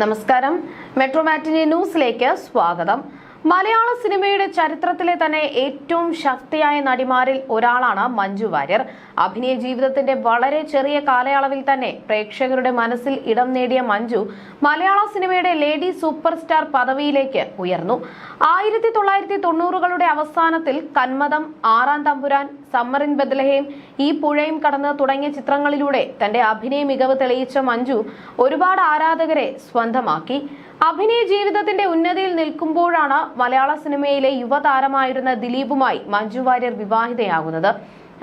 നമസ്കാരം. മെട്രോ മാറ്റിനി ന്യൂസിലേക്ക് സ്വാഗതം. മലയാള സിനിമയുടെ ചരിത്രത്തിലെ തന്നെ ഏറ്റവും ശക്തിയായ നടിമാരിൽ ഒരാളാണ് മഞ്ജു വാര്യർ. അഭിനയ ജീവിതത്തിന്റെ വളരെ ചെറിയ കാലയളവിൽ തന്നെ പ്രേക്ഷകരുടെ മനസ്സിൽ ഇടം നേടിയ മഞ്ജു മലയാള സിനിമയുടെ ലേഡി സൂപ്പർ സ്റ്റാർ പദവിയിലേക്ക് ഉയർന്നു. ആയിരത്തി തൊള്ളായിരത്തി തൊണ്ണൂറുകളുടെ അവസാനത്തിൽ കന്മദം ആറാം തമ്പുരാൻ സമ്മറിൻ ബദലഹേം ഈ പുഴയും കടന്ന് തുടങ്ങിയ ചിത്രങ്ങളിലൂടെ തന്റെ അഭിനയ മികവ് തെളിയിച്ച മഞ്ജു ഒരുപാട് ആരാധകരെ സ്വന്തമാക്കി. അഭിനയ ജീവിതത്തിന്റെ ഉന്നതിയിൽ നിൽക്കുമ്പോഴാണ് മലയാള സിനിമയിലെ യുവതാരമായിരുന്ന ദിലീപുമായി മഞ്ജു വാര്യർ വിവാഹിതയാകുന്നത്.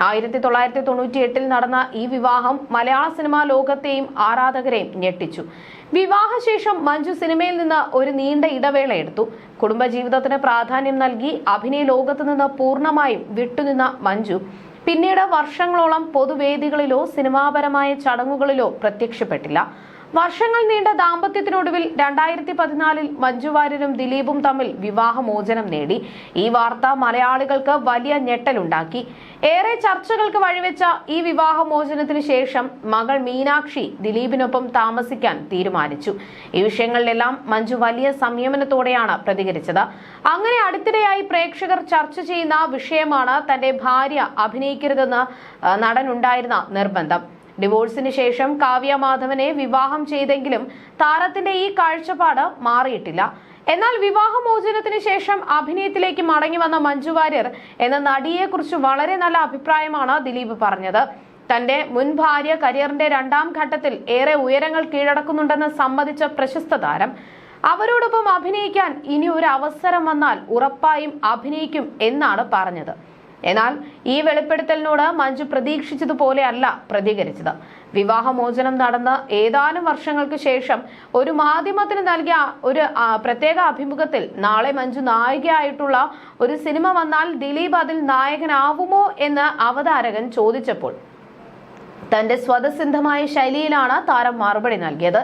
ആയിരത്തി തൊള്ളായിരത്തി തൊണ്ണൂറ്റി എട്ടിൽ നടന്ന ഈ വിവാഹം മലയാള സിനിമാ ലോകത്തെയും ആരാധകരെയും ഞെട്ടിച്ചു. വിവാഹശേഷം മഞ്ജു സിനിമയിൽ നിന്ന് ഒരു നീണ്ട ഇടവേള എടുത്തു. കുടുംബജീവിതത്തിന് പ്രാധാന്യം നൽകി അഭിനയ ലോകത്ത് നിന്ന് പൂർണമായും വിട്ടുനിന്ന മഞ്ജു. പിന്നീട് വർഷങ്ങളോളം പൊതുവേദികളിലോ സിനിമാപരമായ ചടങ്ങുകളിലോ പ്രത്യക്ഷപ്പെട്ടില്ല. വർഷങ്ങൾ നീണ്ട ദാമ്പത്യത്തിനൊടുവിൽ രണ്ടായിരത്തി പതിനാലിൽ മഞ്ജുവാര്യനും ദിലീപും തമ്മിൽ വിവാഹമോചനം നേടി. ഈ വാർത്ത മലയാളികൾക്ക് വലിയ ഞെട്ടലുണ്ടാക്കി. ഏറെ ചർച്ചകൾക്ക് വഴിവെച്ച ഈ വിവാഹമോചനത്തിന് ശേഷം മകൾ മീനാക്ഷി ദിലീപിനൊപ്പം താമസിക്കാൻ തീരുമാനിച്ചു. ഈ വിഷയങ്ങളിലെല്ലാം മഞ്ജു വലിയ സംയമനത്തോടെയാണ് പ്രതികരിച്ചത്. അങ്ങനെ അടുത്തിടെയായി പ്രേക്ഷകർ ചർച്ച ചെയ്യുന്ന വിഷയമാണ് തന്റെ ഭാര്യ അഭിനയിക്കരുതെന്ന് നടനുണ്ടായിരുന്ന നിർബന്ധം. ഡിവോഴ്സിന് ശേഷം കാവ്യ മാധവനെ വിവാഹം ചെയ്തെങ്കിലും താരത്തിന്റെ ഈ കാഴ്ചപ്പാട് മാറിയിട്ടില്ല. എന്നാൽ വിവാഹമോചനത്തിന് ശേഷം അഭിനയത്തിലേക്ക് മടങ്ങി വന്ന മഞ്ജു വാര്യർ എന്ന നടിയെക്കുറിച്ച് വളരെ നല്ല അഭിപ്രായമാണ് ദിലീപ് പറഞ്ഞത്. തന്റെ മുൻ ഭാര്യ കരിയറിന്റെ രണ്ടാം ഘട്ടത്തിൽ ഏറെ ഉയരങ്ങൾ കീഴടക്കുന്നുണ്ടെന്ന് സമ്മതിച്ച പ്രശസ്ത താരം. അവരോടൊപ്പം അഭിനയിക്കാൻ ഇനി ഒരു അവസരം വന്നാൽ ഉറപ്പായും അഭിനയിക്കും എന്നാണ് പറഞ്ഞത്. എന്നാൽ ഈ വെളിപ്പെടുത്തലിനോട് മഞ്ജു പ്രതീക്ഷിച്ചതുപോലെ അല്ല പ്രതികരിച്ചത്. വിവാഹമോചനം നടന്ന ഏതാനും വർഷങ്ങൾക്ക് ശേഷം ഒരു മാധ്യമത്തിന് നൽകിയ ഒരു പ്രത്യേക അഭിമുഖത്തിൽ നാളെ മഞ്ജു നായികയായിട്ടുള്ള ഒരു സിനിമ വന്നാൽ ദിലീപ് അതിൽ നായകനാവുമോ എന്ന് അവതാരകൻ ചോദിച്ചപ്പോൾ തന്റെ സ്വതസിദ്ധമായ ശൈലിയിലാണ് താരം മറുപടി നൽകിയത്.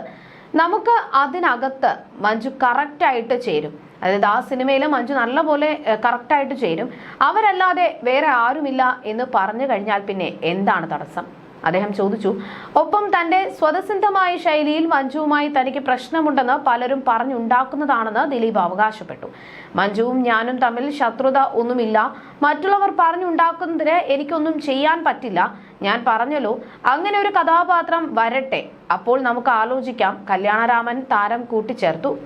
നമുക്ക് അതിനകത്ത് മഞ്ജു കറക്റ്റായിട്ട് ചേരും. അതായത് ആ സിനിമയിൽ മഞ്ജു നല്ലപോലെ കറക്റ്റായിട്ട് ചേരും. അവരല്ലാതെ വേറെ ആരുമില്ല എന്ന് പറഞ്ഞു കഴിഞ്ഞാൽ പിന്നെ എന്താണ് തടസ്സം? അദ്ദേഹം ചോദിച്ചു. ഒപ്പം തന്റെ സ്വതസിദ്ധമായ ശൈലിയിൽ മഞ്ജുവുമായി തനിക്ക് പ്രശ്നമുണ്ടെന്ന് പലരും പറഞ്ഞുണ്ടാക്കുന്നതാണെന്ന് ദിലീപ് അവകാശപ്പെട്ടു. മഞ്ജുവും ഞാനും തമ്മിൽ ശത്രുത ഒന്നുമില്ല. മറ്റുള്ളവർ പറഞ്ഞുണ്ടാക്കുന്നതിന് എനിക്കൊന്നും ചെയ്യാൻ പറ്റില്ല. ഞാൻ പറഞ്ഞല്ലോ അങ്ങനെ ഒരു കഥാപാത്രം വരട്ടെ. അപ്പോൾ നമുക്ക് ആലോചിക്കാം. കല്യാണരാമൻ താരം കൂട്ടിച്ചേർത്തു.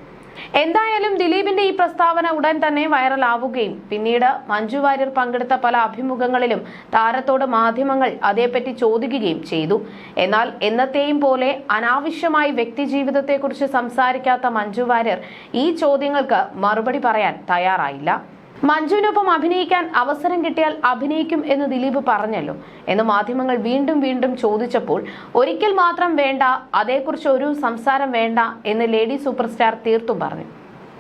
എന്തായാലും ദിലീപിന്റെ പ്രസ്താവന ഉടൻ തന്നെ വൈറലാവുകയും പിന്നീട് മഞ്ജു വാര്യർ പങ്കെടുത്ത പല അഭിമുഖങ്ങളിലും താരത്തോട് മാധ്യമങ്ങൾ അതേപ്പറ്റി ചോദിക്കുകയും ചെയ്തു. എന്നാൽ എന്നത്തെയും പോലെ അനാവശ്യമായി വ്യക്തിജീവിതത്തെക്കുറിച്ച് സംസാരിക്കാത്ത മഞ്ജു വാര്യർ ഈ ചോദ്യങ്ങൾക്ക് മറുപടി പറയാൻ തയ്യാറായില്ല. മഞ്ജുവിനൊപ്പം അഭിനയിക്കാൻ അവസരം കിട്ടിയാൽ അഭിനയിക്കും എന്ന് ദിലീപ് പറഞ്ഞല്ലോ. എന്ന് മാധ്യമങ്ങൾ വീണ്ടും വീണ്ടും ചോദിച്ചപ്പോൾ ഒരിക്കൽ മാത്രം വേണ്ട അതേക്കുറിച്ച് ഒരു സംസാരം വേണ്ട എന്ന് ലേഡി സൂപ്പർ സ്റ്റാർ തീർത്തും പറഞ്ഞു.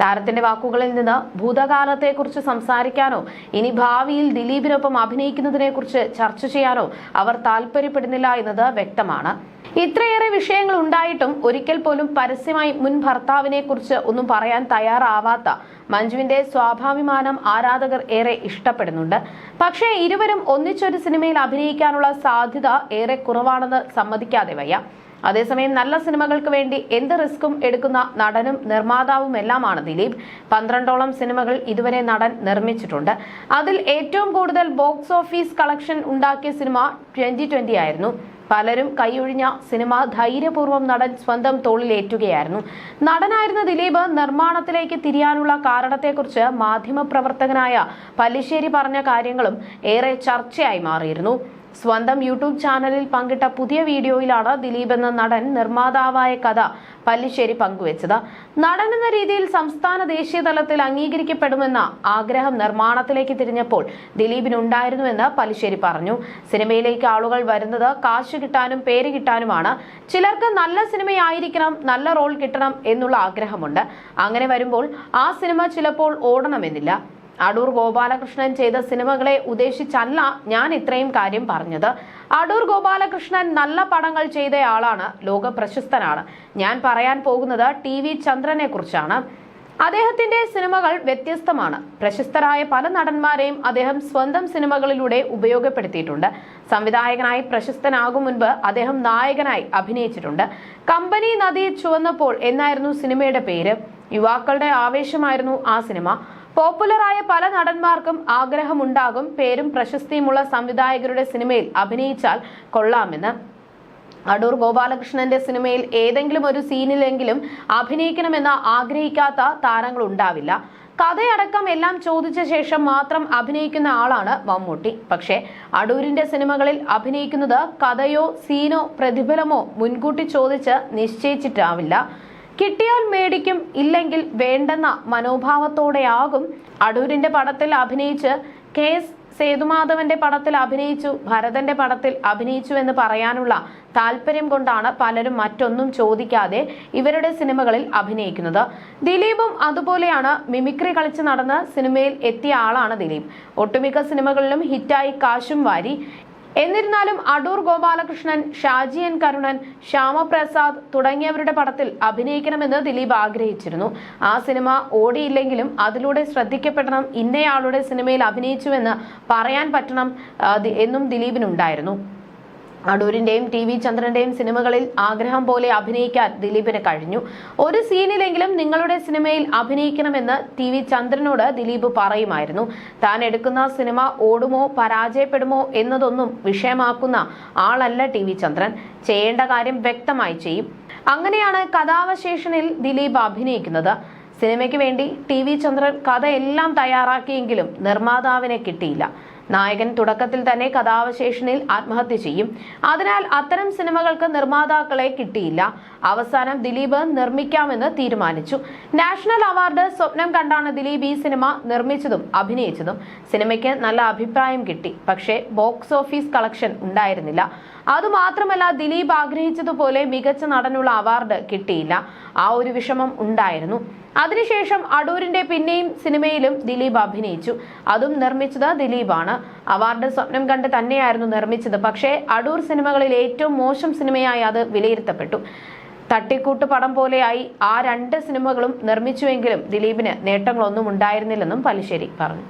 താരത്തിന്റെ വാക്കുകളിൽ നിന്ന് ഭൂതകാലത്തെക്കുറിച്ച് സംസാരിക്കാനോ ഇനി ഭാവിയിൽ ദിലീപിനൊപ്പം അഭിനയിക്കുന്നതിനെക്കുറിച്ച് ചർച്ച ചെയ്യാനോ അവർ താല്പര്യപ്പെടുന്നില്ല എന്നത് വ്യക്തമാണ്. ഇത്രയേറെ വിഷയങ്ങൾ ഉണ്ടായിട്ടും ഒരിക്കൽ പോലും പരസ്യമായി മുൻ ഭർത്താവിനെ കുറിച്ച് ഒന്നും പറയാൻ തയ്യാറാവാത്ത മഞ്ജുവിന്റെ സ്വാഭാഭിമാനം ആരാധകർ ഏറെ ഇഷ്ടപ്പെടുന്നുണ്ട്. പക്ഷേ ഇരുവരും ഒന്നിച്ചൊരു സിനിമയിൽ അഭിനയിക്കാനുള്ള സാധ്യത ഏറെ കുറവാണെന്ന് സമ്മതിക്കാതെ വയ്യ. അതേസമയം നല്ല സിനിമകൾക്ക് വേണ്ടി എന്ത് റിസ്ക്കും എടുക്കുന്ന നടനും നിർമ്മാതാവും എല്ലാമാണ് ദിലീപ്. പന്ത്രണ്ടോളം സിനിമകൾ ഇതുവരെ നടൻ നിർമ്മിച്ചിട്ടുണ്ട്. അതിൽ ഏറ്റവും കൂടുതൽ ബോക്സ് ഓഫീസ് കളക്ഷൻ ഉണ്ടാക്കിയ സിനിമ ട്വന്റി ട്വന്റി ആയിരുന്നു. പലരും കൈയൊഴിഞ്ഞ സിനിമ ധൈര്യപൂർവം നടൻ സ്വന്തം തോളിലേറ്റുകയായിരുന്നു. നടനായിരുന്ന ദിലീപ് നിർമ്മാണത്തിലേക്ക് തിരിയാനുള്ള കാരണത്തെക്കുറിച്ച് മാധ്യമപ്രവർത്തകനായ പല്ലിശ്ശേരി പറഞ്ഞ കാര്യങ്ങളും ഏറെ ചർച്ചയായി മാറിയിരുന്നു. സ്വന്തം യൂട്യൂബ് ചാനലിൽ പങ്കിട്ട പുതിയ വീഡിയോയിലാണ് ദിലീപ് എന്ന നടൻ നിർമ്മാതാവായ കഥ പല്ലിശ്ശേരി പങ്കുവച്ചത്. നടൻ എന്ന രീതിയിൽ സംസ്ഥാന ദേശീയ തലത്തിൽ അംഗീകരിക്കപ്പെടുമെന്ന ആഗ്രഹം നിർമ്മാണത്തിലേക്ക് തിരിഞ്ഞപ്പോൾ ദിലീപിനുണ്ടായിരുന്നുവെന്ന് പല്ലിശ്ശേരി പറഞ്ഞു. സിനിമയിലേക്ക് ആളുകൾ വരുന്നത് കാശ് കിട്ടാനും പേര് കിട്ടാനുമാണ്. ചിലർക്ക് നല്ല സിനിമയായിരിക്കണം നല്ല റോൾ കിട്ടണം എന്നുള്ള ആഗ്രഹമുണ്ട്. അങ്ങനെ വരുമ്പോൾ ആ സിനിമ ചിലപ്പോൾ ഓടണമെന്നില്ല. അടൂർ ഗോപാലകൃഷ്ണൻ ചെയ്ത സിനിമകളെ ഉദ്ദേശിച്ചല്ല ഞാൻ ഇത്രയും കാര്യം പറഞ്ഞത്. അടൂർ ഗോപാലകൃഷ്ണൻ നല്ല പടങ്ങൾ ചെയ്തയാളാണ് ലോക പ്രശസ്തനാണ് ഞാൻ പറയാൻ പോകുന്നത് ടി വി ചന്ദ്രനെ കുറിച്ചാണ്. അദ്ദേഹത്തിന്റെ സിനിമകൾ വ്യത്യസ്തമാണ്. പ്രശസ്തരായ പല നടന്മാരെയും അദ്ദേഹം സ്വന്തം സിനിമകളിലൂടെ ഉപയോഗപ്പെടുത്തിയിട്ടുണ്ട്. സംവിധായകനായി പ്രശസ്തനാകും മുൻപ് അദ്ദേഹം നായകനായി അഭിനയിച്ചിട്ടുണ്ട്. കമ്പനി നദി ചുവന്നപ്പോൾ എന്നായിരുന്നു സിനിമയുടെ പേര്? യുവാക്കളുടെ ആവേശമായിരുന്നു ആ സിനിമ. പോപ്പുലറായ പല നടന്മാർക്കും ആഗ്രഹമുണ്ടാകും. പേരും പ്രശസ്തിയുമുള്ള സംവിധായകരുടെ സിനിമയിൽ അഭിനയിച്ചാൽ കൊള്ളാമെന്ന്. അടൂർ ഗോപാലകൃഷ്ണന്റെ സിനിമയിൽ ഏതെങ്കിലും ഒരു സീനിലെങ്കിലും അഭിനയിക്കണമെന്ന് ആഗ്രഹിക്കാത്ത താരങ്ങൾ ഉണ്ടാവില്ല. കഥയടക്കം എല്ലാം ചോദിച്ച ശേഷം മാത്രം അഭിനയിക്കുന്ന ആളാണ് മമ്മൂട്ടി. പക്ഷേ അടൂരിന്റെ സിനിമകളിൽ അഭിനയിക്കുന്നത് കഥയോ സീനോ പ്രതിഫലമോ മുൻകൂട്ടി ചോദിച്ച് നിശ്ചയിച്ചിട്ടാവില്ല. കിട്ടിയാൽ മേടിക്കും ഇല്ലെങ്കിൽ വേണ്ടെന്ന മനോഭാവത്തോടെയാകും അടൂരിന്റെ പടത്തിൽ അഭിനയിച്ച് കെ എസ് സേതുമാധവന്റെ പടത്തിൽ അഭിനയിച്ചു ഭരതന്റെ പടത്തിൽ അഭിനയിച്ചു എന്ന് പറയാനുള്ള താല്പര്യം കൊണ്ടാണ് പലരും മറ്റൊന്നും ചോദിക്കാതെ ഇവരുടെ സിനിമകളിൽ അഭിനയിക്കുന്നത്. ദിലീപും അതുപോലെയാണ് മിമിക്രി കളിച്ച് നടന്ന് സിനിമയിൽ എത്തിയ ആളാണ് ദിലീപ്. ഒട്ടുമിക്ക സിനിമകളിലും ഹിറ്റായി കാശും വാരി. എന്നിരുന്നാലും അടൂർ ഗോപാലകൃഷ്ണൻ ഷാജി എൻ കരുണൻ ശ്യാമപ്രസാദ് തുടങ്ങിയവരുടെ പടത്തിൽ അഭിനയിക്കണമെന്ന് ദിലീപ് ആഗ്രഹിച്ചിരുന്നു. ആ സിനിമ ഓടിയില്ലെങ്കിലും അതിലൂടെ ശ്രദ്ധിക്കപ്പെടണം ഇന്നയാളുടെ സിനിമയിൽ അഭിനയിച്ചുവെന്ന് പറയാൻ പറ്റണം എന്നും ദിലീപിനുണ്ടായിരുന്നു. അടൂരിന്റെയും ടി വി ചന്ദ്രന്റെയും സിനിമകളിൽ ആഗ്രഹം പോലെ അഭിനയിക്കാൻ ദിലീപിന് കഴിഞ്ഞു. ഒരു സീനിലെങ്കിലും നിങ്ങളുടെ സിനിമയിൽ അഭിനയിക്കണമെന്ന് ടി വി ചന്ദ്രനോട് ദിലീപ് പറയുമായിരുന്നു. താൻ എടുക്കുന്ന സിനിമ ഓടുമോ പരാജയപ്പെടുമോ എന്നതൊന്നും വിഷയമാക്കുന്ന ആളല്ല ടി വി ചന്ദ്രൻ. ചെയ്യേണ്ട കാര്യം വ്യക്തമായി ചെയ്യും. അങ്ങനെയാണ് കഥാവശേഷനിൽ ദിലീപ് അഭിനയിക്കുന്നത്. സിനിമയ്ക്ക് വേണ്ടി ടി വി ചന്ദ്രൻ കഥയെല്ലാം തയ്യാറാക്കിയെങ്കിലും നിർമ്മാതാവിനെ കിട്ടിയില്ല. നായകൻ തുടക്കത്തിൽ തന്നെ കഥാവശേഷനിൽ ആത്മഹത്യ ചെയ്യും. അതിനാൽ അത്തരം സിനിമകൾക്ക് നിർമ്മാതാക്കളെ കിട്ടിയില്ല. അവസാനം ദിലീപ് നിർമ്മിക്കാമെന്ന് തീരുമാനിച്ചു. നാഷണൽ അവാർഡ് സ്വപ്നം കണ്ടാണ് ദിലീപ് ഈ സിനിമ നിർമ്മിച്ചതും അഭിനയിച്ചതും. സിനിമയ്ക്ക് നല്ല അഭിപ്രായം കിട്ടി. പക്ഷേ ബോക്സ് ഓഫീസ് കളക്ഷൻ ഉണ്ടായിരുന്നില്ല. അതുമാത്രമല്ല ദിലീപ് ആഗ്രഹിച്ചതുപോലെ മികച്ച നടനുള്ള അവാർഡ് കിട്ടിയില്ല. ആ ഒരു വിഷമം ഉണ്ടായിരുന്നു. അതിനുശേഷം അടൂരിന്റെ പിന്നെയും സിനിമയിലും ദിലീപ് അഭിനയിച്ചു. അതും നിർമ്മിച്ചത് ദിലീപാണ്. അവാർഡ് സ്വപ്നം കണ്ട് തന്നെയായിരുന്നു നിർമ്മിച്ചത്. പക്ഷേ അടൂർ സിനിമകളിൽ ഏറ്റവും മോശം സിനിമയായി അത് വിലയിരുത്തപ്പെട്ടു. തട്ടിക്കൂട്ട് പടം പോലെയായി ആ രണ്ട് സിനിമകളും നിർമ്മിച്ചുവെങ്കിലും ദിലീപിന് നേട്ടങ്ങളൊന്നും ഉണ്ടായിരുന്നില്ലെന്നും പലിശ്ശേരി പറഞ്ഞു.